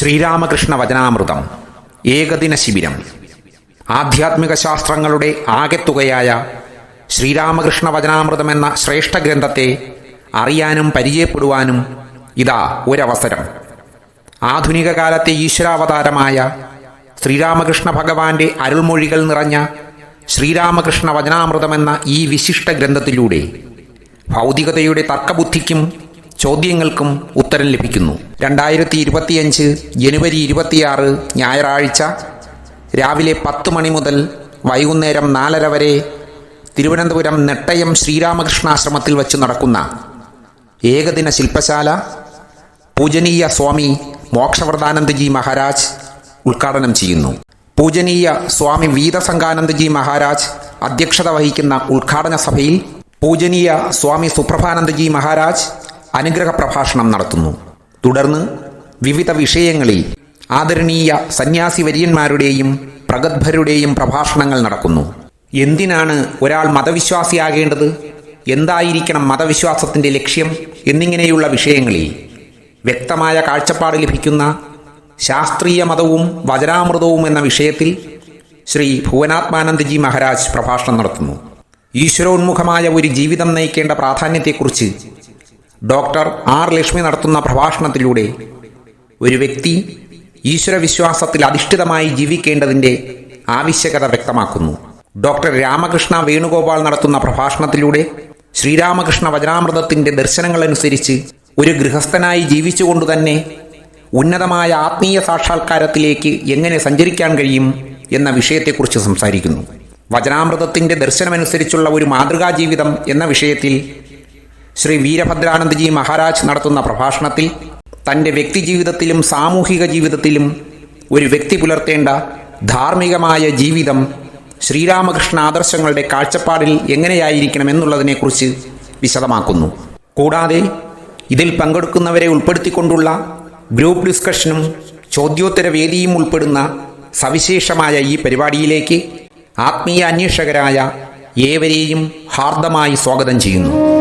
ശ്രീരാമകൃഷ്ണ വചനാമൃതം ഏകദിന ശിബിരം. ആധ്യാത്മിക ശാസ്ത്രങ്ങളുടെ ആകെത്തുകയായ ശ്രീരാമകൃഷ്ണ വചനാമൃതം എന്ന ശ്രേഷ്ഠ ഗ്രന്ഥത്തെ അറിയാനും പരിചയപ്പെടുവാനും ഇതാ ഒരവസരം. ആധുനിക കാലത്തെ ഈശ്വരാവതാരമായ ശ്രീരാമകൃഷ്ണ ഭഗവാന്റെ അരുൾമൊഴികൾ നിറഞ്ഞ ശ്രീരാമകൃഷ്ണ വചനാമൃതമെന്ന ഈ വിശിഷ്ട ഗ്രന്ഥത്തിലൂടെ ഭൗതികതയുടെ തർക്കബുദ്ധിക്കും ചോദ്യങ്ങൾക്കും ഉത്തരം ലഭിക്കുന്നു. രണ്ടായിരത്തി ഇരുപത്തിയഞ്ച് ജനുവരി ഇരുപത്തിയാറ് ഞായറാഴ്ച രാവിലെ പത്ത് മണി മുതൽ വൈകുന്നേരം നാലര വരെ തിരുവനന്തപുരം നെട്ടയം ശ്രീരാമകൃഷ്ണാശ്രമത്തിൽ വച്ച് നടക്കുന്ന ഏകദിന ശില്പശാല പൂജനീയ സ്വാമി മോക്ഷവ്രതാനന്ദജി മഹാരാജ് ഉദ്ഘാടനം ചെയ്യുന്നു. പൂജനീയ സ്വാമി വീതസംഗാനന്ദജി മഹാരാജ് അധ്യക്ഷത വഹിക്കുന്ന ഉദ്ഘാടന സഭയിൽ പൂജനീയ സ്വാമി സുപ്രഭാനന്ദജി മഹാരാജ് അനുഗ്രഹ പ്രഭാഷണം നടത്തുന്നു. തുടർന്ന് വിവിധ വിഷയങ്ങളിൽ ആദരണീയ സന്യാസി വര്യന്മാരുടെയും പ്രഗത്ഭരുടെയും പ്രഭാഷണങ്ങൾ നടക്കുന്നു. എന്തിനാണ് ഒരാൾ മതവിശ്വാസിയാകേണ്ടത്? എന്തായിരിക്കണം മതവിശ്വാസത്തിന്റെ ലക്ഷ്യം? എന്നിങ്ങനെയുള്ള വിഷയങ്ങളിൽ വ്യക്തമായ കാഴ്ചപ്പാട് ലഭിക്കുന്ന ശാസ്ത്രീയ മതവും വചനാമൃതവും എന്ന വിഷയത്തിൽ ശ്രീ ഭുവനാത്മാനന്ദജി മഹാരാജ് പ്രഭാഷണം നടത്തുന്നു. ഈശ്വരോന്മുഖമായ ഒരു ജീവിതം നയിക്കേണ്ട പ്രാധാന്യത്തെക്കുറിച്ച് ഡോക്ടർ ആർ ലക്ഷ്മി നടത്തുന്ന പ്രഭാഷണത്തിലൂടെ ഒരു വ്യക്തി ഈശ്വരവിശ്വാസത്തിൽ അധിഷ്ഠിതമായി ജീവിക്കേണ്ടതിന്റെ ആവശ്യകത വ്യക്തമാക്കുന്നു. ഡോക്ടർ രാമകൃഷ്ണ വേണുഗോപാൽ നടത്തുന്ന പ്രഭാഷണത്തിലൂടെ ശ്രീരാമകൃഷ്ണ വചനാമൃതത്തിന്റെ ദർശനങ്ങളനുസരിച്ച് ഒരു ഗൃഹസ്ഥനായി ജീവിച്ചുകൊണ്ട് തന്നെ ഉന്നതമായ ആത്മീയ സാക്ഷാത്കാരത്തിലേക്ക് എങ്ങനെ സഞ്ചരിക്കാൻ കഴിയും എന്ന വിഷയത്തെക്കുറിച്ച് സംസാരിക്കുന്നു. വചനാമൃതത്തിന്റെ ദർശനമനുസരിച്ചുള്ള ഒരു മാതൃകാ ജീവിതം എന്ന വിഷയത്തിൽ ശ്രീ വീരഭദ്രാനന്ദജി മഹാരാജ് നടത്തുന്ന പ്രഭാഷണത്തിൽ തന്റെ വ്യക്തിജീവിതത്തിലും സാമൂഹിക ജീവിതത്തിലും ഒരു വ്യക്തി പുലർത്തേണ്ട ധാർമ്മികമായ ജീവിതം ശ്രീരാമകൃഷ്ണ ആദർശങ്ങളുടെ കാഴ്ചപ്പാടിൽ എങ്ങനെയായിരിക്കണം എന്നുള്ളതിനെക്കുറിച്ച് വിശദമാക്കുന്നു. കൂടാതെ ഇതിൽ പങ്കെടുക്കുന്നവരെ ഉൾപ്പെടുത്തിക്കൊണ്ടുള്ള ഗ്രൂപ്പ് ഡിസ്കഷനും ചോദ്യോത്തര വേദിയും ഉൾപ്പെടുന്ന സവിശേഷമായ ഈ പരിപാടിയിലേക്ക് ആത്മീയ അന്വേഷകരായ ഏവരെയും ഹാർദമായി സ്വാഗതം ചെയ്യുന്നു.